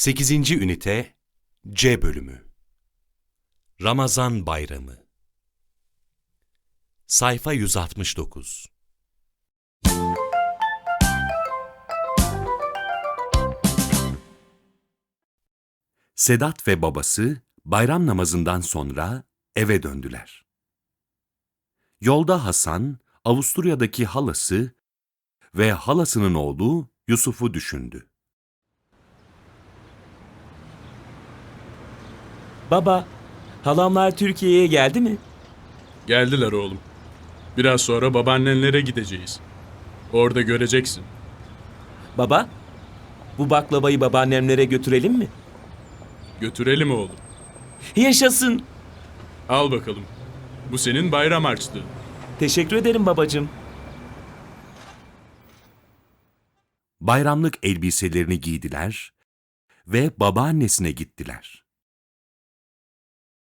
8. Ünite C Bölümü Ramazan Bayramı Sayfa 169 Sedat ve babası bayram namazından sonra eve döndüler. Yolda Hasan, Avusturya'daki halası ve halasının oğlu Yusuf'u düşündü. Baba, halamlar Türkiye'ye geldi mi? Geldiler oğlum. Biraz sonra babaannenlere gideceğiz. Orada göreceksin. Baba, bu baklavayı babaannemlere götürelim mi? Götürelim oğlum. Yaşasın. Al bakalım. Bu senin bayram harçlığın. Teşekkür ederim babacığım. Bayramlık elbiselerini giydiler ve babaannesine gittiler.